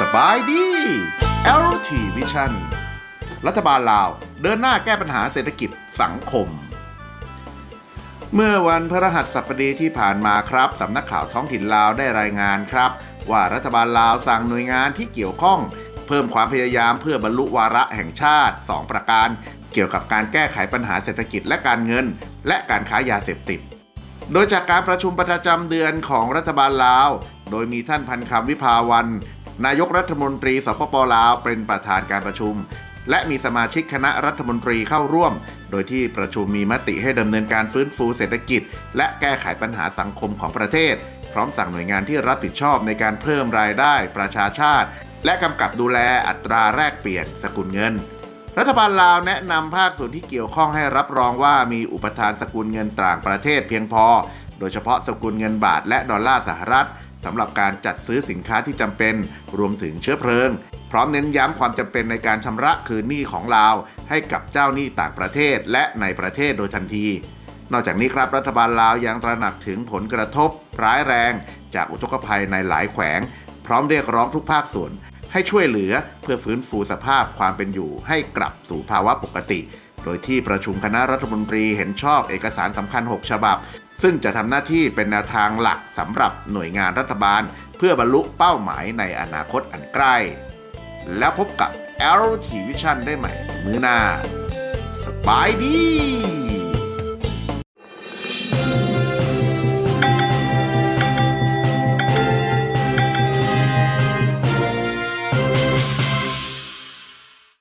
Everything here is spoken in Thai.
สบายดี LT Vision รัฐบาลลาว เดินหน้าแก้ปัญหาเศรษฐกิจสังคม เมื่อวันพฤหัสบดีที่ผ่านมาครับสำนักข่าวท้องถิ่นลาวได้รายงานครับ ว่ารัฐบาลลาวสั่งหน่วยงานที่เกี่ยวข้อง เพิ่มความพยายามเพื่อบรรลุวาระแห่งชาติ 2 ประการ เกี่ยวกับการแก้ไขปัญหาเศรษฐกิจและการเงิน และการค้ายาเสพติด โดยจากการประชุมประจำเดือนของรัฐบาลลาว โดยมีท่านพันคำวิภาวัน นายกรัฐมนตรีสปปลาวเป็นประธานการประชุม และมีสมาชิกคณะรัฐมนตรีเข้าร่วม โดยที่ประชุมมีมติให้ดำเนินการฟื้นฟูเศรษฐกิจ และแก้ไขปัญหาสังคมของประเทศ พร้อมสั่งหน่วยงานที่รับผิดชอบในการเพิ่มรายได้ประชาชาติ และกำกับดูแลอัตราแลกเปลี่ยนสกุลเงิน รัฐบาลลาวแนะนำภาคส่วนที่เกี่ยวข้องให้รับรองว่ามีอุปทานสกุลเงินต่างประเทศเพียงพอ โดยเฉพาะสกุลเงินบาทและดอลลาร์สหรัฐสำหรับการจัดซื้อสินค้าที่จำเป็น รวมถึงเชื้อเพลิง พร้อมเน้นย้ำความจำเป็นในการชำระคืนหนี้ของลาว ให้กับเจ้าหนี้ต่างประเทศและในประเทศโดยทันที นอกจากนี้ครับรัฐบาลลาวยังตระหนักถึงผลกระทบ ร้ายแรง จากอุทกภัยในหลายแขวง พร้อมเรียกร้องทุกภาคส่วน ให้ช่วยเหลือเพื่อฟื้นฟูสภาพความเป็นอยู่ให้กลับสู่ภาวะปกติ โดยที่ประชุมคณะรัฐมนตรีเห็นชอบเอกสารสำคัญ 6 ฉบับ ซึ่งจะทำหน้าที่เป็นแนวทางหลักสำหรับหน่วยงานรัฐบาล เพื่อบรรลุเป้าหมายในอนาคตอันใกล้ แล้วพบกับ LT Vision ได้ใหม่ มือหน้าสบายดี